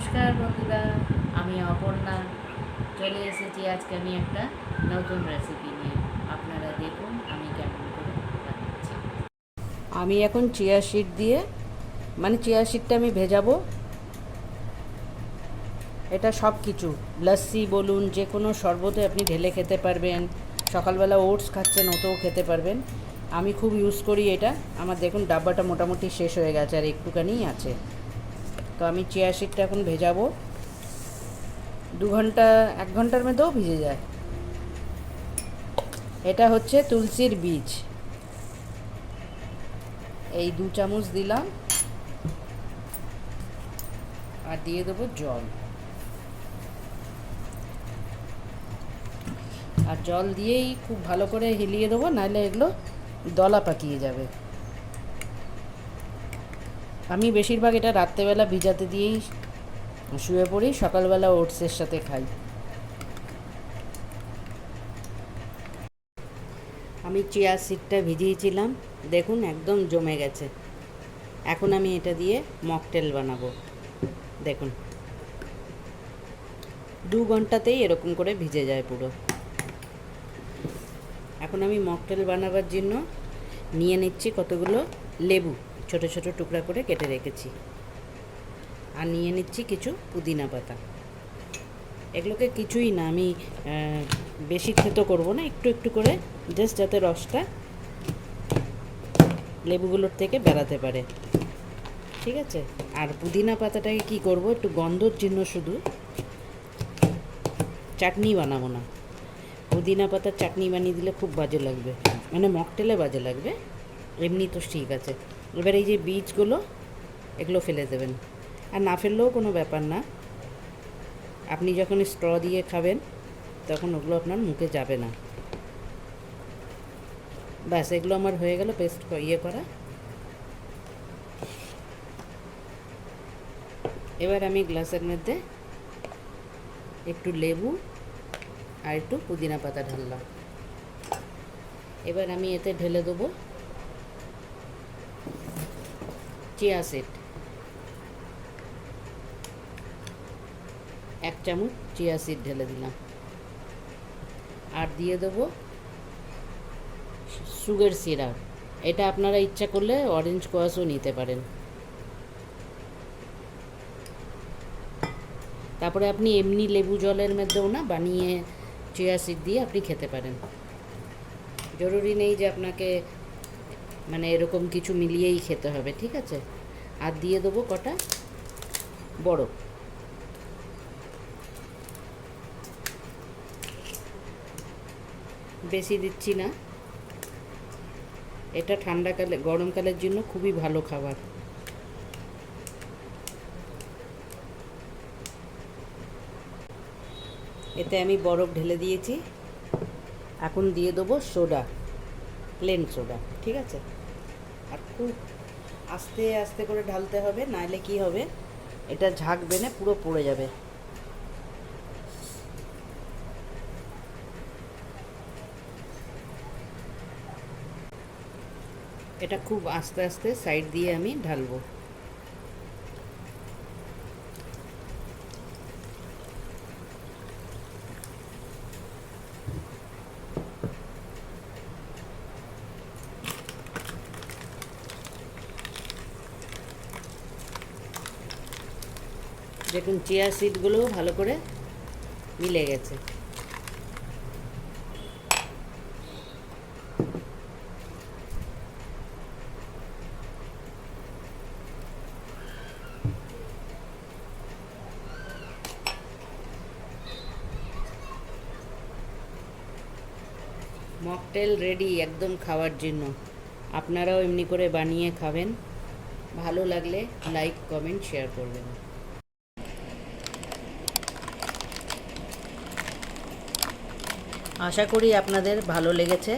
নমস্কার বন্ধুরা, আমি অপর্ণা। চলে এসেছি আজকে আমি একটা নতুন রেসিপি নিয়ে। আপনারা দেখুন আমি কেমন করে বানাচ্ছি। আমি এখন চিয়া শিট দিয়ে মানে চিয়া শিটটা আমি ভেজাবো। এটা সব কিছু লস্যি বলুন, যে কোনো শরবতে আপনি ঢেলে খেতে পারবেন। সকালবেলা ওটস খাচ্ছেন, ওতেও খেতে পারবেন। আমি খুব ইউজ করি এটা। আমার দেখুন, ডাব্বাটা মোটামুটি শেষ হয়ে গেছে আর একটুখানিই আছে। তো আমি চিয়া শিটটা এখন ভেজাবো। দু ঘণ্টা, এক ঘণ্টার মধ্যেও ভিজে যায়। এটা হচ্ছে তুলসীর বীজ। এই দু চামচ দিলাম। আর দিয়ে দেবো জল। আর জল দিয়েই খুব ভালো করে হিলিয়ে দেবো, নাহলে এগুলো দলা পাকিয়ে যাবে। আমি বেশিরভাগ এটা রাত্রেবেলা ভিজাতে দিয়েই শুয়ে পড়ি, সকালবেলা ওটসের সাথে খাই। আমি চেয়ার সিটটা ভিজিয়েছিলাম, দেখুন একদম জমে গেছে। এখন আমি এটা দিয়ে মকটেল বানাবো, দেখুন। দু ঘন্টাতেই এরকম করে ভিজে যায় পুরো। এখন আমি মকটেল বানাবার জন্য নিয়ে নিচ্ছি কতগুলো লেবু। ছোট ছোট টুকরা করে কেটে রেখেছি। আর নিয়ে নিচ্ছি কিছু পুদিনা পাতা। এগুলোকে কিছুই না, আমি বেশি থেতো করব না, একটু একটু করে জাস্ট যাতে রসটা লেবুগুলোর থেকে বেরাতে পারে। ঠিক আছে? আর পুদিনা পাতাটাকে কি করব, একটু গন্ধর জন্য শুধু। চাটনি বানাবো না। পুদিনা পাতার চাটনি বানিয়ে দিলে খুব বাজে লাগবে। মানে মকটেলে বাজে লাগবে। এমনি তো ঠিক আছে। এবার এই যে বীজগুলো, এগুলো ফেলে দেবেন। আর না ফেললেও কোনো ব্যাপার না। আপনি যখন স্ট্র দিয়ে খাবেন, তখন ওগুলো আপনার মুখে যাবে না। ব্যাস, এগুলো আমার হয়ে গেল পেস্ট ইয়ে করা। এবার আমি গ্লাসের মধ্যে একটু লেবু আর একটু পুদিনা পাতা ঢাললাম। এবার আমি এতে ঢেলে দেবো চিয়া সিড এক চামচ চিয়া সিড ঢেলে দিলাম। আর দিয়ে দেবো সুগার সিরাপ। এটা আপনারা ইচ্ছা করলে অরেঞ্জ কোয়াশও নিতে পারেন। তারপরে আপনি এমনি লেবু জলের মধ্যেও না বানিয়ে চিয়া সিড দিয়ে আপনি খেতে পারেন। জরুরি নেই যে আপনাকে মানে এরকম কিছু মিলিয়েই খেতে হবে, ঠিক আছে? আর দিয়ে দেবো কটা? বরফ বেশি দিচ্ছি না। এটা ঠান্ডাকালে গরমকালের জন্য খুবই ভালো খাবার। এতে আমি বরফ ঢেলে দিয়েছি। এখন দিয়ে দেবো সোডা প্লেন সোডা, ঠিক আছে? আর খুব আস্তে আস্তে করে ঢালতে হবে, নাইলে কি হবে? এটা ঝাঁক বেনে পুরো পড়ে যাবে। এটা খুব আস্তে আস্তে সাইড দিয়ে আমি ঢালবো। দেখুন চিয়া সিডগুলোও ভালো করে মিলে গেছে। মকটেল রেডি, একদম খাওয়ার জন্য। আপনারাও এমনি করে বানিয়ে খাবেন। ভালো লাগলে লাইক, কমেন্ট, শেয়ার করবেন। আশা করি আপনাদের ভালো লেগেছে।